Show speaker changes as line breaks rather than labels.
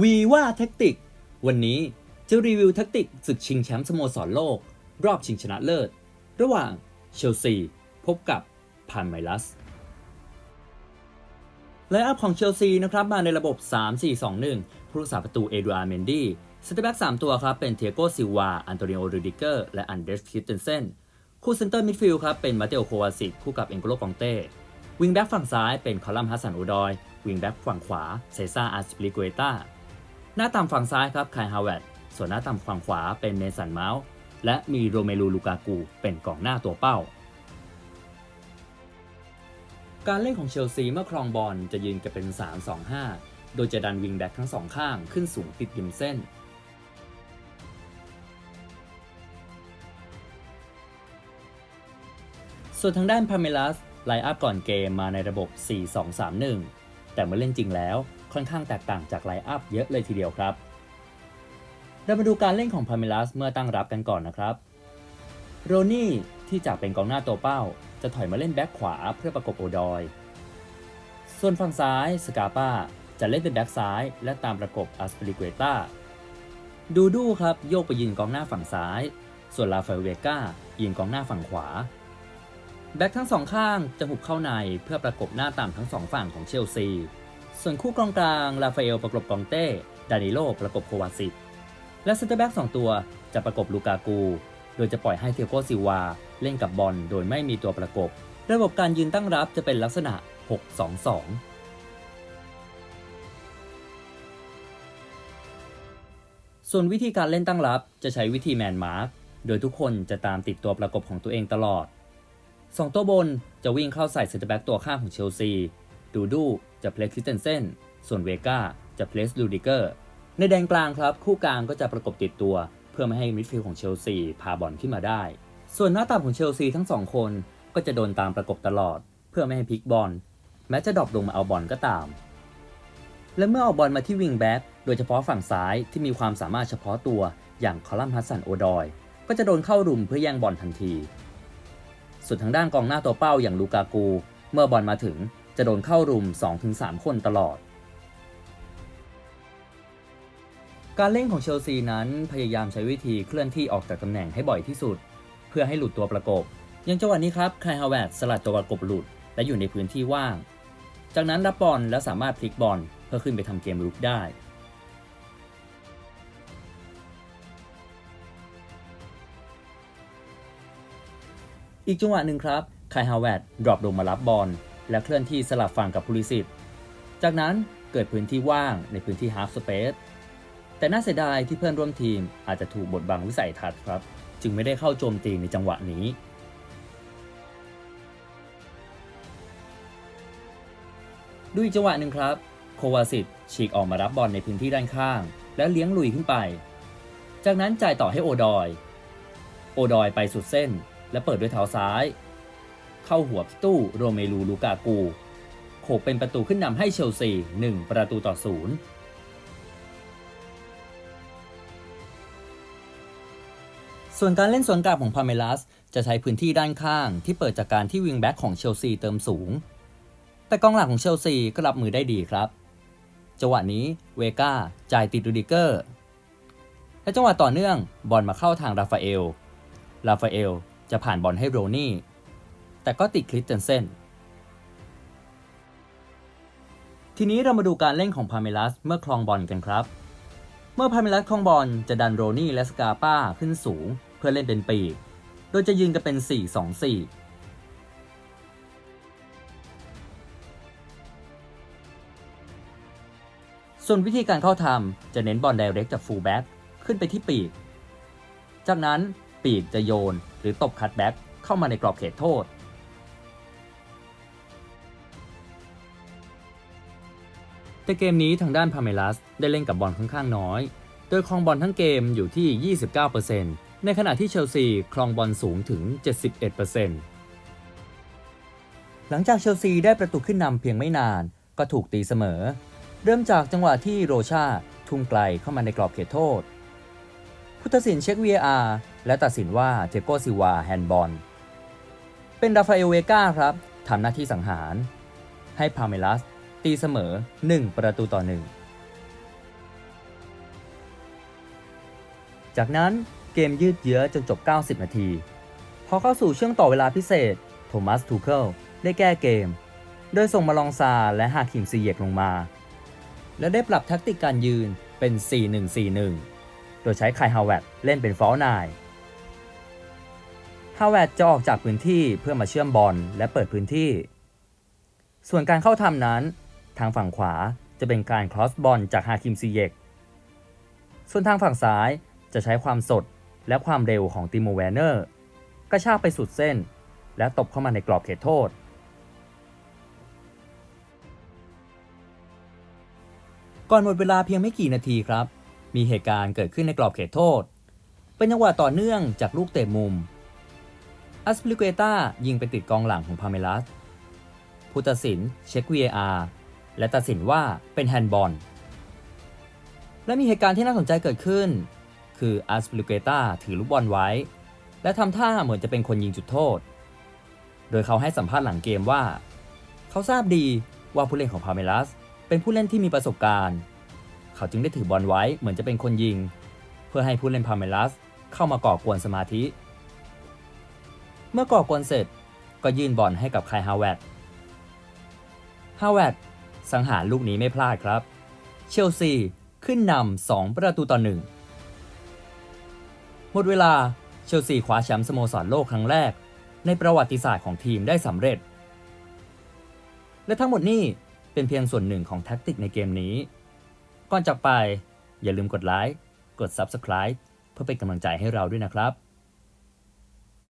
วีว่าแท็กติก วันนี้จะรีวิวแท็กติกศึกชิงแชมป์สโมสรโลก รอบชิงชนะเลิศ ระหว่างเชลซี พบกับพาลไมรัสไลอัพของเชลซีนะครับมาในระบบ 3-4-2-1 ผู้รักษาประตูเอดูอาร์เมนดี้สเตอร์แบ็ก3ตัวครับเป็นเทียโกซิวา อันโตนิโอรูดิเกอร์ และอันเดรสคิสเตนเซนคู่เซนเตอร์มิดฟิลด์ครับเป็นมาเตโอโควาซิกคู่กับเอ็นโกโลกองเต้วิงแบ็กฝั่งซ้ายเป็นคอลัมฮัสซันอูดอย วิงแบ็กฝั่งขวาเซซ่าอาร์สปิลิเกตา หน้าต่ำฝั่งซ้ายครับไคฮาวเวตส่วนหน้าต่ำฝั่งขวาเป็นเมสันเมาส์และมีโรเมลูลูกากูเป็นกองหน้าตัวเป้า การเล่นของเชลซีเมื่อครองบอลจะยืนกันเป็น 3-2-5 โดยจะดันวิงแบ็กทั้งสองข้างขึ้นสูงติดริมเส้นส่วนทางด้านพาเมลัสไลน์อัพก่อนเกมมาในระบบ 4-2-3-1 แต่เมื่อเล่นจริงแล้ว ค่อนข้างแตกต่างจากไลอัพเยอะเลยทีเดียวครับ เรามาดูการเล่นของพาเมลัสเมื่อตั้งรับกันก่อนนะครับ โรนี่ที่จากเป็นกองหน้าตัวเป้า จะถอยมาเล่นแบ็คขวาเพื่อประกบโอดอย ส่วนฝั่งซ้ายสกาปาจะเล่นเป็นแบ็คซ้าย และตามประกบอัสปริเกตาดูดูครับโยกไปยืนกองหน้าฝั่งซ้าย ส่วนลาฟาเวกายืนกองหน้าฝั่งขวาแบ็คทั้งสองข้างจะหุบเข้าในเพื่อประกบหน้าต่ำทั้งสองฝั่งของเชลซี ส่วนคู่กองกลางลาฟาเอลประกบกองเต้ ดานิโลประกบโควาซิต และเซนเตอร์แบ็กสองตัวจะประกบลูกากู โดยจะปล่อยให้เทโกซิวาเล่นกับบอลโดยไม่มีตัวประกบ ระบบการยืนตั้งรับจะเป็นลักษณะ 6-2-2ส่วนวิธีการเล่นตั้งรับจะใช้วิธีแมนมาร์กโดยทุกคนจะตามติดตัวประกบของตัวเองตลอดสองตัวบนจะวิ่งเข้าใส่เซนเตอร์แบ็กตัวข้างของเชลซี ดูดู จะเพลสคริสเตนเซนส่วนเวกาจะเพลสลูดิเกอร์ในแดนกลางครับ คู่กลางก็จะประกบติดตัว เพื่อไม่ให้มิดฟิลด์ของเชลซีพาบอลขึ้นมาได้ ส่วนหน้าตาของเชลซีทั้งสองคนก็จะโดนตามประกบตลอด เพื่อไม่ให้พลิกบอล แม้จะดรอปลงมาเอาบอลก็ตาม และเมื่อเอาบอลมาที่วิงแบ็กโดยเฉพาะฝั่งซ้ายที่มีความสามารถเฉพาะตัวอย่างคอลัมฮัสสันโอดอยก็จะโดนเข้ารุมเพื่อแย่งบอลทันที ส่วนทางด้านกองหน้าตัวเป้าอย่างลูกากู เมื่อบอลมาถึง จะโดนเข้ารุม 2-3 คนตลอด การเล่นของเชลซีนั้นพยายามใช้วิธีเคลื่อนที่ออกจากตำแหน่งให้บ่อยที่สุด เพื่อให้หลุดตัวประกบ อย่างจังหวะนี้ครับไคลฮาวเวตสลัดตัวประกบหลุด และอยู่ในพื้นที่ว่าง จากนั้นรับบอลและสามารถพลิกบอลเพื่อขึ้นไปทำเกมรุกได้อีกจังหวะหนึ่งครับ ไคลฮาวเวตดรอปลงมารับบอล และเคลื่อนที่สลับฝั่งกับพูลิสิตจากนั้นเกิดพื้นที่ว่างในพื้นที่ฮา f สเปซแต่น่าเสียดายที่เพื่อนร่วมทีมอาจจะถูกบดบังวิสัยทัศน์ครับ จึงไม่ได้เข้าโจมตีในจังหวะนี้ ดูอีกจังหวะหนึ่งครับ โควาสิตฉีกออกมารับบอลในพื้นที่ด้านข้าง และเลี้ยงลุยขึ้นไป จากนั้นจ่ายต่อให้โอดอย โอดอยไปสุดเส้น และเปิดด้วยเท้าซ้าย เข้าหัวตู้โรเมลูลูกากูโขกเป็นประตูขึ้นนำให้เชลซี 1 ประตูต่อศูนย์ส่วนการเล่นสวนกลับของพาเมลัสจะใช้พื้นที่ด้านข้างที่เปิดจากการที่วิงแบ็กของเชลซีเติมสูง แต่กองหลังของเชลซีก็รับมือได้ดีครับ จังหวะนี้เวก้าจ่ายติดรูดิเกอร์ และจังหวะต่อเนื่องบอลมาเข้าทางราฟาเอล ราฟาเอลจะผ่านบอลให้โรนี่ แต่ก็ติดคริสเตนเซนทีนี้เรามาดูการเล่นของพาเมลัสเมื่อคลองบอลกันครับ เมื่อพาเมลัสคลองบอลจะดันโรนี่และสกาป้าขึ้นสูง เพื่อเล่นเป็นปีกโดยจะยืนกันเป็น 4-2-4ส่วนวิธีการเข้าทำจะเน้นบอลไดเรกจากฟูลแบ็กขึ้นไปที่ปีก จากนั้นปีกจะโยนหรือตบคัตแบ็กเข้ามาในกรอบเขตโทษ แต่เกมนี้ทางด้านพาเมลัสได้เล่นกับบอลค่อนข้างน้อย โดยครองบอลทั้งเกมอยู่ที่ 29%ในขณะที่เชลซีครองบอลสูงถึง 71%หลังจากเชลซีได้ประตูขึ้นนำเพียงไม่นาน ก็ถูกตีเสมอ เริ่มจากจังหวะที่โรชาทุ่มไกลเข้ามาในกรอบเขตโทษ ผู้ตัดสินเช็ค VAR และตัดสินว่าเทโกซิวาแฮนด์บอล เป็นราฟาเอลเวกาครับทำหน้าที่สังหาร ให้พาเมลัส ตีเสมอ 1 ประตูต่อ 1 จากนั้นเกมยืดเยื้อจนจบ 90 นาที พอเข้าสู่ช่วงต่อเวลาพิเศษ โทมัส ทูเคิลได้แก้เกม โดยส่งมาลองซาและฮาคิมซีเยกลงมา และได้ปรับแทคติกการยืนเป็น 4-1-4-1 โดยใช้ไคฮาวเวตเล่นเป็นฟอลนายฮาวเวตจะออกจากพื้นที่เพื่อมาเชื่อมบอลและเปิดพื้นที่ ส่วนการเข้าทำนั้น ทางฝั่งขวาจะเป็นการครอสบอลจากฮาคิมซีเยก ส่วนทางฝั่งซ้ายจะใช้ความสดและความเร็วของติโมแวนเนอร์ กระชากไปสุดเส้น และตบเข้ามาในกรอบเขตโทษ ก่อนหมดเวลาเพียงไม่กี่นาทีครับ มีเหตุการณ์เกิดขึ้นในกรอบเขตโทษ เป็นจังหวะต่อเนื่องจากลูกเตะมุมอัสปลิเกตายิงไปติดกองหลังของพาเมลัสผู้ตัดสินเช็ค VAR และตัดสินว่าเป็นแฮนด์บอล และมีเหตุการณ์ที่น่าสนใจเกิดขึ้น คืออัสปลิเกตาถือลูกบอลไว้ และทำท่าเหมือนจะเป็นคนยิงจุดโทษ โดยเขาให้สัมภาษณ์หลังเกมว่า เขาทราบดีว่าผู้เล่นของพาเมลัสเป็นผู้เล่นที่มีประสบการณ์ เขาจึงได้ถือบอลไว้เหมือนจะเป็นคนยิง เพื่อให้ผู้เล่นพาเมลัสเข้ามาก่อกวนสมาธิ เมื่อก่อกวนเสร็จก็ยื่นบอลให้กับไคฮาวเวตฮาวเวต สังหารลูกนี้ไม่พลาดครับ เชลซีขึ้นนำ2ประตูต่อหนึ่งหมดเวลาเชลซีคว้าแชมป์สโมสรโลกครั้งแรก ในประวัติศาสตร์ของทีมได้สำเร็จ และทั้งหมดนี้เป็นเพียงส่วนหนึ่งของแท็กติกในเกมนี้ ก่อนจากไปอย่าลืมกดไลค์กด Subscribe เพื่อเป็นกำลังใจให้เราด้วยนะครับ